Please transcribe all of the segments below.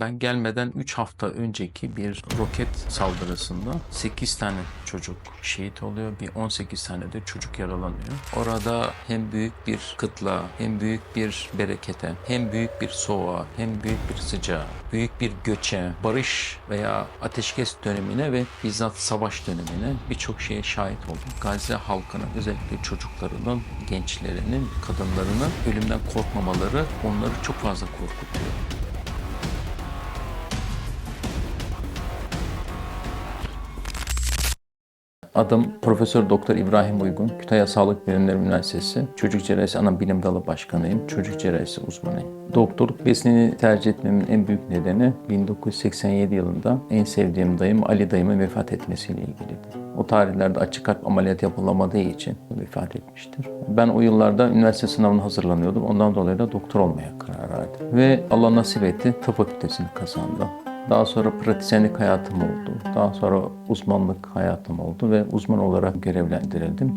Ben gelmeden 3 hafta önceki bir roket saldırısında 8 tane çocuk şehit oluyor. Bir 18 tane de çocuk yaralanıyor. Orada hem büyük bir kıtlığa, hem büyük bir berekete, hem büyük bir soğuğa, hem büyük bir sıcağa, büyük bir göçe, barış veya ateşkes dönemine ve bizzat savaş dönemine birçok şeye şahit oldum. Gazze halkının özellikle çocuklarının, gençlerinin, kadınlarının ölümden korkmamaları onları çok fazla korkutuyor. Adım Profesör Doktor İbrahim Uygun. Kütahya Sağlık Bilimleri Üniversitesi Çocuk Cerrahisi Ana Bilim Dalı Başkanıyım. Çocuk cerrahisi uzmanıyım. Doktorluk mesleğini tercih etmemin en büyük nedeni 1987 yılında en sevdiğim dayım Ali dayımın vefat etmesiyle ilgiliydi. O tarihlerde açık kalp ameliyat yapılamadığı için vefat etmiştir. Ben o yıllarda üniversite sınavına hazırlanıyordum. Ondan dolayı da doktor olmaya karar verdim. Ve Allah nasip etti tıp fakültesini kazandım. Daha sonra pratisyenlik hayatım oldu. Daha sonra uzmanlık hayatım oldu ve uzman olarak görevlendirildim.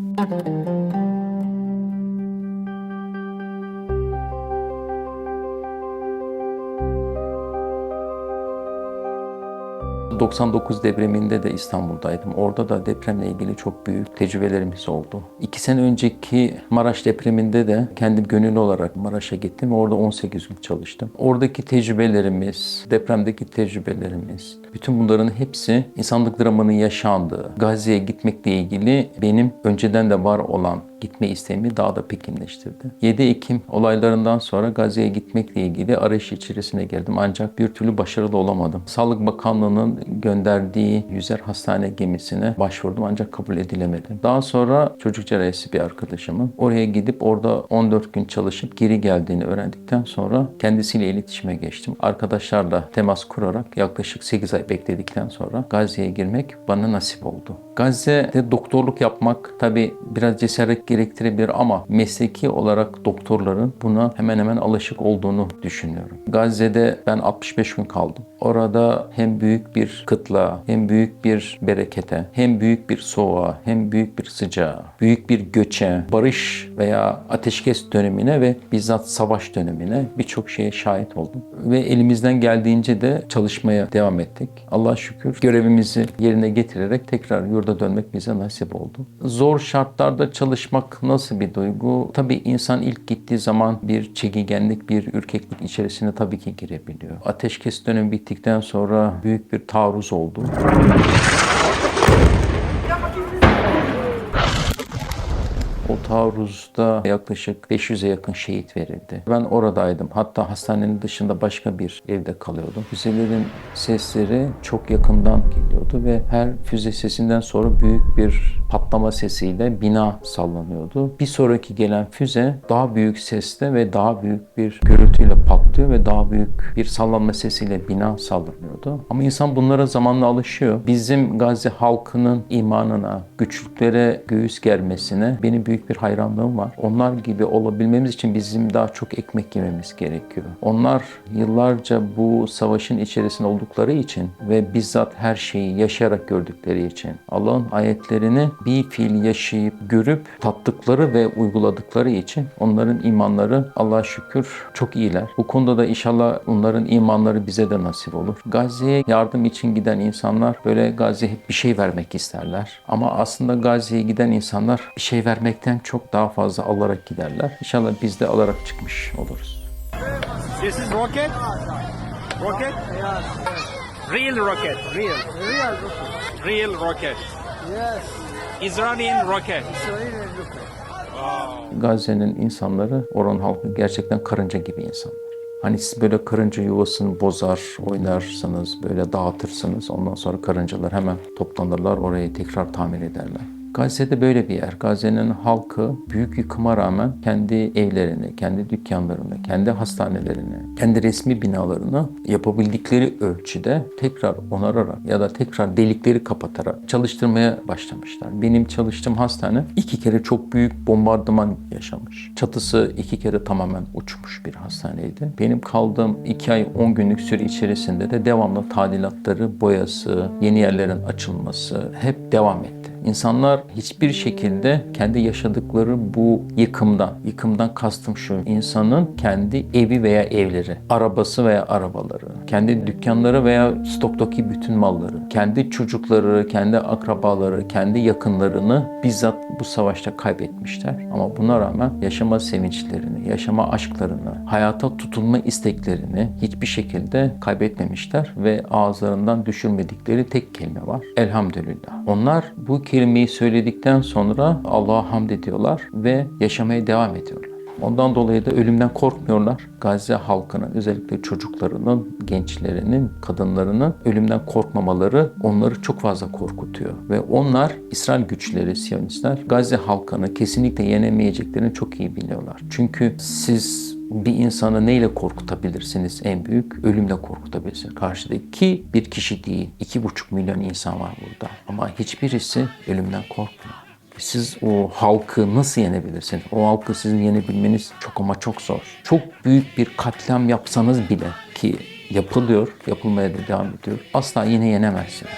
...99 depreminde de İstanbul'daydım. Orada da depremle ilgili çok büyük tecrübelerimiz oldu. İki sene önceki Maraş depreminde de kendim gönüllü olarak Maraş'a gittim orada 18 gün çalıştım. Oradaki tecrübelerimiz, depremdeki tecrübelerimiz, bütün bunların hepsi insanlık dramının yaşandığı, Gazze'ye gitmekle ilgili benim önceden de var olan gitme isteğimi daha da pekimleştirdi. 7 Ekim olaylarından sonra Gazze'ye gitmekle ilgili arayış içerisine girdim ancak bir türlü başarılı olamadım. Sağlık Bakanlığı'nın gönderdiği yüzer hastane gemisine başvurdum ancak kabul edilemedim. Daha sonra çocuk cerrahisi bir arkadaşımın oraya gidip orada 14 gün çalışıp geri geldiğini öğrendikten sonra kendisiyle iletişime geçtim. Arkadaşlarla temas kurarak yaklaşık 8 ay bekledikten sonra Gazze'ye girmek bana nasip oldu. Gazze'de doktorluk yapmak tabi biraz cesaret gerektirebilir ama mesleki olarak doktorların buna hemen hemen alışık olduğunu düşünüyorum. Gazze'de ben 65 gün kaldım. Orada hem büyük bir kıtlığa, hem büyük bir berekete, hem büyük bir soğuğa, hem büyük bir sıcağa, büyük bir göçe, barış veya ateşkes dönemine ve bizzat savaş dönemine birçok şeye şahit oldum. Ve elimizden geldiğince de çalışmaya devam ettik. Allah şükür görevimizi yerine getirerek tekrar yurda dönmek bize nasip oldu. Zor şartlarda çalışmak nasıl bir duygu? Tabii insan ilk gittiği zaman bir çekigenlik, bir ürkeklik içerisine tabii ki girebiliyor. Ateşkes dönemi bittikten sonra büyük bir taarruz oldu. Taarruzda yaklaşık 500'e yakın şehit verildi. Ben oradaydım. Hatta hastanenin dışında başka bir evde kalıyordum. Füzelerin sesleri çok yakından geliyordu ve her füze sesinden sonra büyük bir patlama sesiyle bina sallanıyordu. Bir sonraki gelen füze daha büyük sesle ve daha büyük bir gürültüyle patlıyor ve daha büyük bir sallanma sesiyle bina sallanıyordu. Ama insan bunlara zamanla alışıyor. Bizim Gazze halkının imanına, güçlüklere göğüs germesine benim büyük bir hayranlığım var. Onlar gibi olabilmemiz için bizim daha çok ekmek yememiz gerekiyor. Onlar yıllarca bu savaşın içerisinde oldukları için ve bizzat her şeyi yaşayarak gördükleri için Allah'ın ayetlerini bir fiil yaşayıp görüp tattıkları ve uyguladıkları için onların imanları Allah'a şükür çok iyiler. Bu konuda da inşallah onların imanları bize de nasip olur. Gazze'ye yardım için giden insanlar böyle Gazze'ye hep bir şey vermek isterler. Ama aslında Gazze'ye giden insanlar bir şey vermekten çok daha fazla alarak giderler. İnşallah biz de alarak çıkmış oluruz. This is rocket? Rocket? Real rocket. Real. Real, Real rocket. yes, Iranian rocket. Israeli rocket. Gazze'nin insanları, oranın halkı gerçekten karınca gibi insanlar. Hani siz böyle karınca yuvasını bozar, oynarsanız, böyle dağıtırsınız. Ondan sonra karıncalar hemen toplanırlar, orayı tekrar tamir ederler. Gazze'de böyle bir yer. Gazze'nin halkı büyük yıkıma rağmen kendi evlerini, kendi dükkanlarını, kendi hastanelerini, kendi resmi binalarını yapabildikleri ölçüde tekrar onararak ya da tekrar delikleri kapatarak çalıştırmaya başlamışlar. Benim çalıştığım hastane iki kere çok büyük bombardıman yaşamış. Çatısı iki kere tamamen uçmuş bir hastaneydi. Benim kaldığım iki ay 10 günlük süre içerisinde de devamlı tadilatları, boyası, yeni yerlerin açılması hep devam etti. İnsanlar hiçbir şekilde kendi yaşadıkları bu yıkımdan, yıkımdan kastım şu, insanın kendi evi veya evleri, arabası veya arabaları, kendi dükkanları veya stoktaki bütün malları, kendi çocukları, kendi akrabaları, kendi yakınlarını bizzat bu savaşta kaybetmişler. Ama buna rağmen yaşama sevinçlerini, yaşama aşklarını, hayata tutulma isteklerini hiçbir şekilde kaybetmemişler ve ağızlarından düşürmedikleri tek kelime var. Elhamdülillah. Onlar bu kelimeyi söyledikten sonra Allah'a hamd ediyorlar ve yaşamaya devam ediyorlar. Ondan dolayı da ölümden korkmuyorlar. Gazze halkının özellikle çocuklarının, gençlerinin, kadınlarının ölümden korkmamaları onları çok fazla korkutuyor. Ve onlar İsrail güçleri, Siyonistler Gazze halkını kesinlikle yenemeyeceklerini çok iyi biliyorlar. Çünkü siz bir insanı neyle korkutabilirsiniz en büyük? Ölümle korkutabilirsiniz. Karşıdaki bir kişi değil, iki buçuk milyon insan var burada. Ama hiçbirisi ölümden korkmuyor. Siz o halkı nasıl yenebilirsiniz? O halkı sizin yenebilmeniz çok ama çok zor. Çok büyük bir katliam yapsanız bile ki yapılıyor, yapılmaya da devam ediyor. Asla yine yenemezsiniz.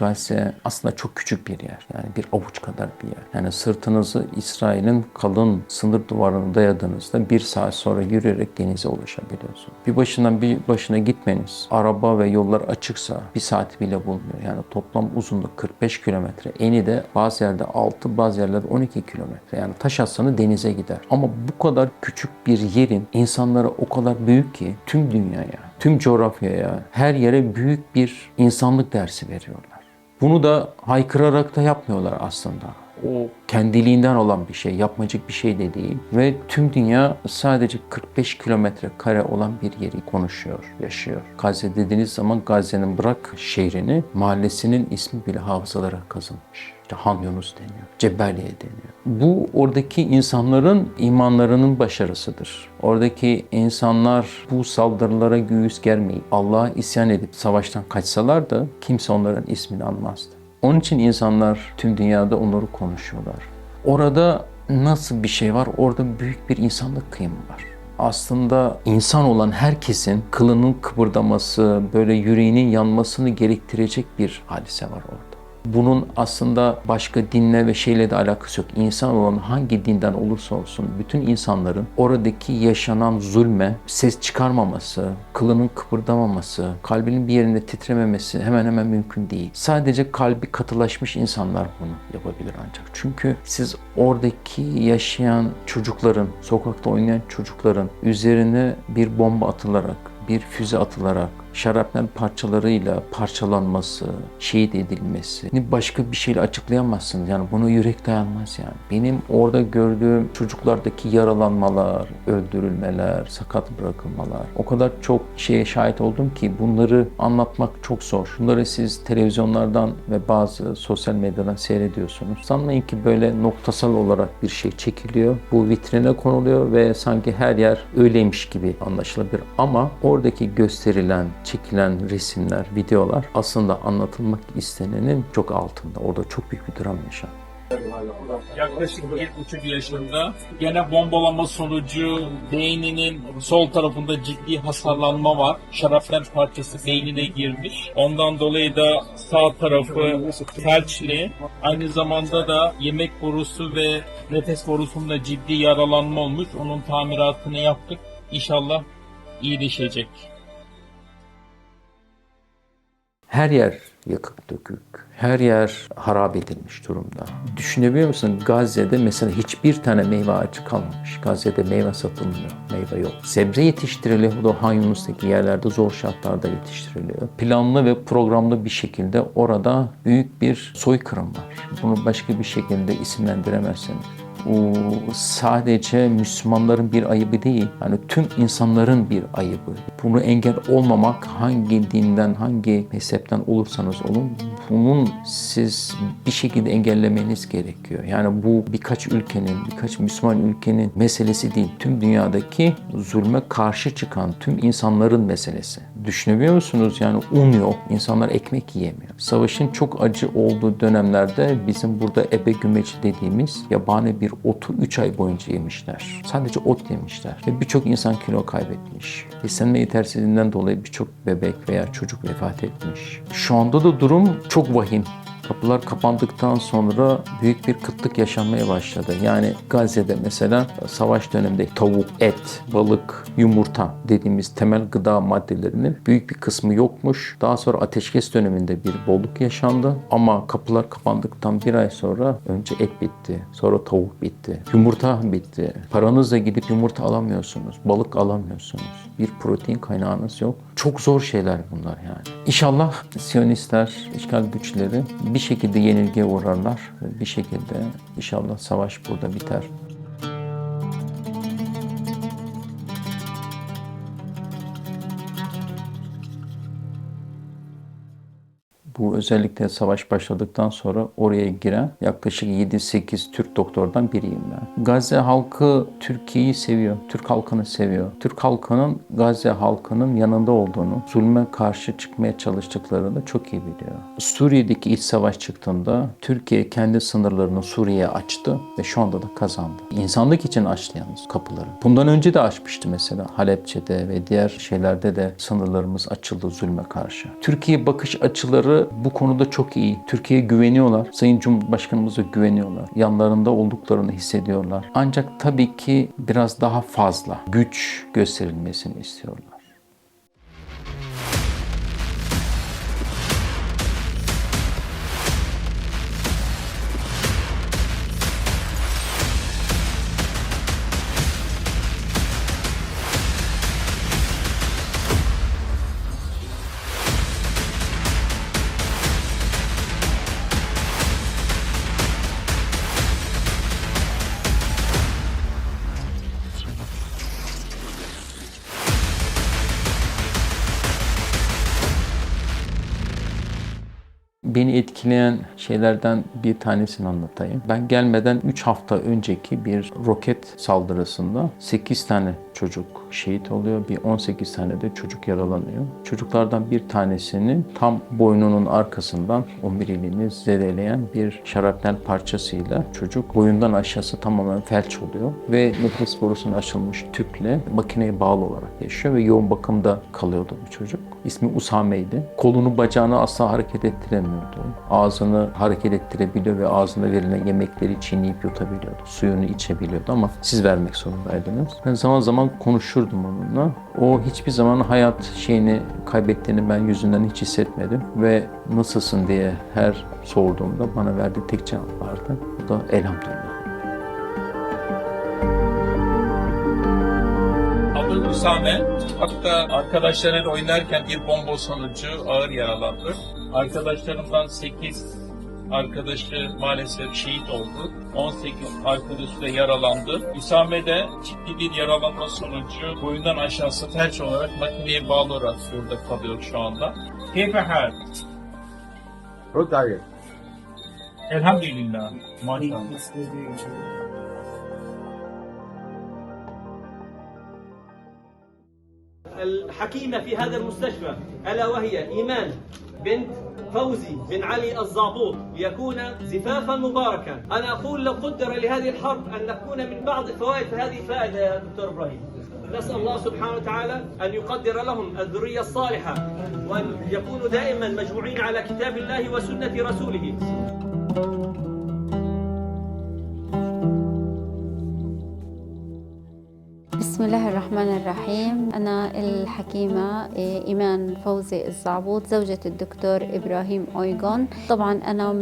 Gazze aslında çok küçük bir yer. Yani bir avuç kadar bir yer. Yani sırtınızı İsrail'in kalın sınır duvarına dayadığınızda bir saat sonra yürüyerek denize ulaşabiliyorsunuz. Bir başından bir başına gitmeniz, araba ve yollar açıksa bir saat bile bulmuyor. Yani toplam uzunluk 45 kilometre. Eni de bazı yerde 6, bazı yerlerde 12 kilometre. Yani taş atsanız denize gider. Ama bu kadar küçük bir yerin insanları o kadar büyük ki tüm dünyaya, tüm coğrafyaya, her yere büyük bir insanlık dersi veriyorlar. Bunu da haykırarak da yapmıyorlar aslında. O kendiliğinden olan bir şey, yapmacık bir şey de değil. Ve tüm dünya sadece 45 kilometre kare olan bir yeri konuşuyor, yaşıyor. Gazze dediğiniz zaman Gazze'nin bırak şehrini, mahallesinin ismi bile hafızalara kazınmış. Han Yunus deniyor, Cebeliye deniyor. Bu oradaki insanların imanlarının başarısıdır. Oradaki insanlar bu saldırılara göğüs germeyip Allah'a isyan edip savaştan kaçsalar da kimse onların ismini anmazdı. Onun için insanlar tüm dünyada onları konuşuyorlar. Orada nasıl bir şey var? Orada büyük bir insanlık kıyımı var. Aslında insan olan herkesin kılının kıpırdaması, böyle yüreğinin yanmasını gerektirecek bir hadise var orada. Bunun aslında başka dinle ve şeyle de alakası yok. İnsan olan hangi dinden olursa olsun bütün insanların oradaki yaşanan zulme ses çıkarmaması, kılının kıpırdamaması, kalbinin bir yerinde titrememesi hemen hemen mümkün değil. Sadece kalbi katılaşmış insanlar bunu yapabilir ancak. Çünkü siz oradaki yaşayan çocukların, sokakta oynayan çocukların üzerine bir bomba atılarak, bir füze atılarak, şarapnel parçalarıyla parçalanması, şehit edilmesi başka bir şeyle açıklayamazsınız. Yani bunu yürek dayanmaz yani. Benim orada gördüğüm çocuklardaki yaralanmalar, öldürülmeler, sakat bırakılmalar o kadar çok şeye şahit oldum ki bunları anlatmak çok zor. Bunları siz televizyonlardan ve bazı sosyal medyadan seyrediyorsunuz. Sanmayın ki böyle noktasal olarak bir şey çekiliyor. Bu vitrine konuluyor ve sanki her yer öyleymiş gibi anlaşılabilir. Ama oradaki gösterilen çekilen resimler, videolar aslında anlatılmak istenenin çok altında. Orada çok büyük bir dram yaşanıyor. Yaklaşık bir buçuk yaşında gene bombalama sonucu beyninin sol tarafında ciddi hasarlanma var. Şarapnel parçası beynine girmiş. Ondan dolayı da sağ tarafı felçli. Aynı zamanda da yemek borusu ve nefes borusunda ciddi yaralanma olmuş. Onun tamiratını yaptık. İnşallah iyileşecek. Her yer yakıp dökük. Her yer harap edilmiş durumda. Düşünebiliyor musun? Gazze'de mesela hiçbir tane meyve ağacı kalmamış. Gazze'de meyve satılmıyor. Meyve yok. Sebze yetiştiriliyor. Bu da Han Yunus'taki yerlerde zor şartlarda yetiştiriliyor. Planlı ve programlı bir şekilde orada büyük bir soykırım var. Bunu başka bir şekilde isimlendiremezsiniz. Sadece Müslümanların bir ayıbı değil, yani tüm insanların bir ayıbı. Bunu engel olmamak hangi dinden, hangi mezhepten olursanız olun, bunun siz bir şekilde engellemeniz gerekiyor. Yani bu birkaç ülkenin, birkaç Müslüman ülkenin meselesi değil, tüm dünyadaki zulme karşı çıkan tüm insanların meselesi. Düşünebiliyor musunuz? Yani un yok, insanlar ekmek yiyemiyor. Savaşın çok acı olduğu dönemlerde bizim burada ebe gümeci dediğimiz yabani bir otu 3 ay boyunca yemişler. Sadece ot yemişler. Ve birçok insan kilo kaybetmiş. Beslenme yetersizliğinden dolayı birçok bebek veya çocuk vefat etmiş. Şu anda da durum çok vahim. Kapılar kapandıktan sonra büyük bir kıtlık yaşanmaya başladı. Yani Gazze'de mesela savaş döneminde tavuk, et, balık, yumurta dediğimiz temel gıda maddelerinin büyük bir kısmı yokmuş. Daha sonra ateşkes döneminde bir bolluk yaşandı. Ama kapılar kapandıktan bir ay sonra önce et bitti. Sonra tavuk bitti. Yumurta bitti. Paranızla gidip yumurta alamıyorsunuz. Balık alamıyorsunuz. Bir protein kaynağınız yok. Çok zor şeyler bunlar yani. İnşallah Siyonistler, işgal güçleri bir şekilde yenilgiye uğrarlar. Bir şekilde inşallah savaş burada biter. Bu özellikle savaş başladıktan sonra oraya giren yaklaşık 7-8 Türk doktordan biriyim ben. Gazze halkı Türkiye'yi seviyor, Türk halkını seviyor. Türk halkının Gazze halkının yanında olduğunu, zulme karşı çıkmaya çalıştıklarını çok iyi biliyor. Suriye'deki iç savaş çıktığında Türkiye kendi sınırlarını Suriye'ye açtı ve şu anda da kazandı. İnsanlık için açtı yalnız kapıları. Bundan önce de açmıştı mesela Halepçe'de ve diğer şeylerde de sınırlarımız açıldı zulme karşı. Türkiye bakış açıları bu konuda çok iyi. Türkiye'ye güveniyorlar. Sayın Cumhurbaşkanımıza güveniyorlar. Yanlarında olduklarını hissediyorlar. Ancak tabii ki biraz daha fazla güç gösterilmesini istiyorlar. Beni etkileyen şeylerden bir tanesini anlatayım. Ben gelmeden 3 hafta önceki bir roket saldırısında 8 tane çocuk şehit oluyor. Bir 18 tane de çocuk yaralanıyor. Çocuklardan bir tanesinin tam boynunun arkasından omuriliğini zedeleyen bir şarapnel parçasıyla çocuk boyundan aşağısı tamamen felç oluyor. Ve nefes borusunun açılmış tüple makineye bağlı olarak yaşıyor ve yoğun bakımda kalıyordu bu çocuk. İsmi Usame'ydi. Kolunu bacağını asla hareket ettiremiyordu. Ağzını hareket ettirebiliyor ve ağzına verilen yemekleri çiğneyip yutabiliyordu. Suyunu içebiliyordu ama siz vermek zorundaydınız. Ben zaman zaman konuşurdum onunla. O hiçbir zaman hayat şeyini kaybettiğini ben yüzünden hiç hissetmedim. Ve nasılsın diye her sorduğumda bana verdiği tek cevap vardı. O da elhamdülillah. Adı Hüsame. Hatta arkadaşlarıyla oynarken bir bomba sonucu ağır yaralandı. Arkadaşlarımdan 8 arkadaşı maalesef şehit oldu. 18 arkadaşı da yaralandı. Hüsame de ciddi bir yaralanma sonucu boyundan aşağısı felç olarak makineye bağlı olarak burada kalıyor şu anda. Keyfe hal? رد عليه Elhamdülillah. Maşallah. الحكيمة في هذا المستشفى ألا وهي إيمان بنت فوزي بن علي الزعبوط ليكون زفافا مباركا. أنا أقول لو قدر لهذه الحرب أن نكون من بعض فوائد فهذه فائدة يا دكتور إبراهيم. نسأل الله سبحانه وتعالى أن يقدر لهم الذرية الصالحة وأن يكونوا دائما مجموعين على كتاب الله وسنة رسوله. بسم الله الرحمن الرحيم. أنا الحكيمة إيمان فوزي الزعبوط زوجة الدكتور إبراهيم أويغون. طبعا أنا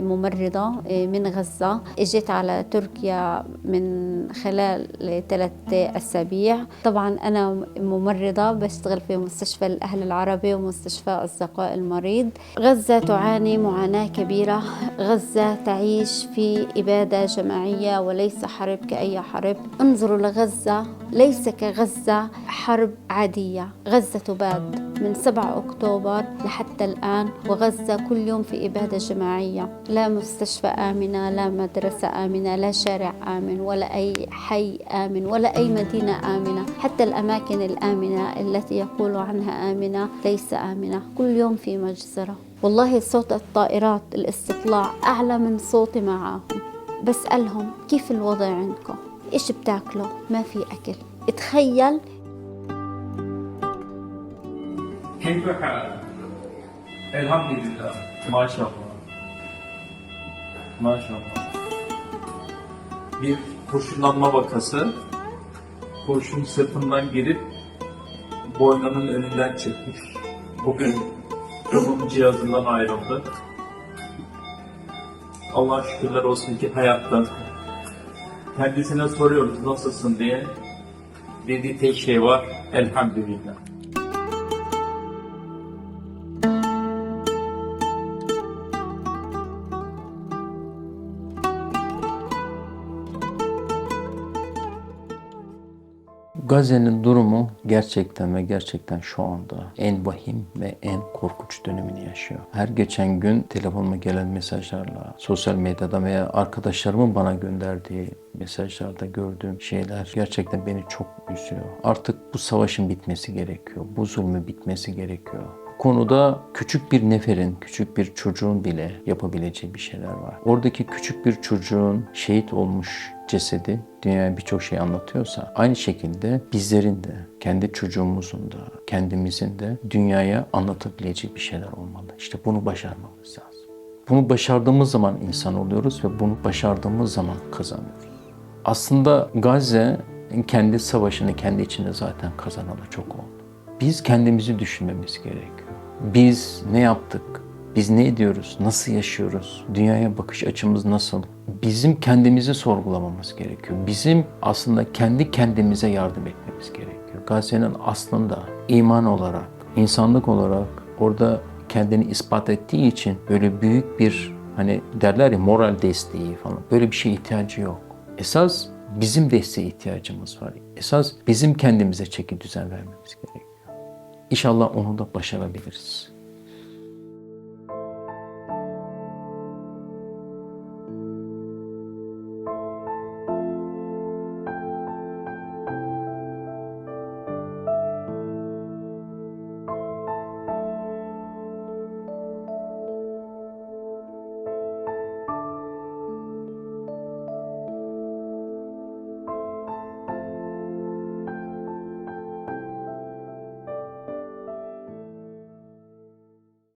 ممرضة من غزة. إجيت على تركيا من خلال ثلاث أسابيع. طبعا أنا ممرضة بشتغل في مستشفى الأهل العربي ومستشفى أصدقاء المريض. غزة تعاني معاناة كبيرة. غزة تعيش في إبادة جماعية وليس حرب كأي حرب انظروا لغزة. ليس كغزة حرب عادية. غزة تباد من 7 أكتوبر لحتى الآن وغزة كل يوم في إبادة جماعية. لا مستشفى آمنة لا مدرسة آمنة لا شارع آمن ولا أي حي آمن ولا أي مدينة آمنة. حتى الأماكن الآمنة التي يقول عنها آمنة ليس آمنة. كل يوم في مجزرة. والله صوت الطائرات الاستطلاع أعلى من صوتي معاهم. بسألهم كيف الوضع عندكم؟ إيش بتاكلوا ما في أكل تخيل كيف حالك؟ الحمد لله ما شاء الله ما şaء Allah. Bir kurşunlanma vakası kurşun sırtından girip boynunun önünden çıkmış. Bugün robot cihazından ayrıldı. Allah şükürler olsun ki hayatta. Kendisine soruyoruz nasılsın diye. Dediği tek şey var. Elhamdülillah. Gazze'nin durumu gerçekten ve gerçekten şu anda en vahim ve en korkunç dönemini yaşıyor. Her geçen gün telefonuma gelen mesajlarla, sosyal medyada veya arkadaşlarımın bana gönderdiği mesajlarda gördüğüm şeyler gerçekten beni çok üzüyor. Artık bu savaşın bitmesi gerekiyor. Bu zulmün bitmesi gerekiyor konuda küçük bir neferin, küçük bir çocuğun bile yapabileceği bir şeyler var. Oradaki küçük bir çocuğun şehit olmuş cesedi dünyaya birçok şey anlatıyorsa aynı şekilde bizlerin de kendi çocuğumuzun da kendimizin de dünyaya anlatabileceği bir şeyler olmalı. İşte bunu başarmamız lazım. Bunu başardığımız zaman insan oluyoruz ve bunu başardığımız zaman kazanıyoruz. Aslında Gazze kendi savaşını kendi içinde zaten kazanalı çok oldu. Biz kendimizi düşünmemiz gerekiyor. Biz ne yaptık? Biz ne ediyoruz? Nasıl yaşıyoruz? Dünyaya bakış açımız nasıl? Bizim kendimizi sorgulamamız gerekiyor. Bizim aslında kendi kendimize yardım etmemiz gerekiyor. Gazze'nin aslında iman olarak, insanlık olarak orada kendini ispat ettiği için böyle büyük bir hani derler ya moral desteği falan böyle bir şeye ihtiyacı yok. Esas bizim desteğe ihtiyacımız var. Esas bizim kendimize çeki düzen vermemiz gerekiyor. İnşallah onu da başarabiliriz.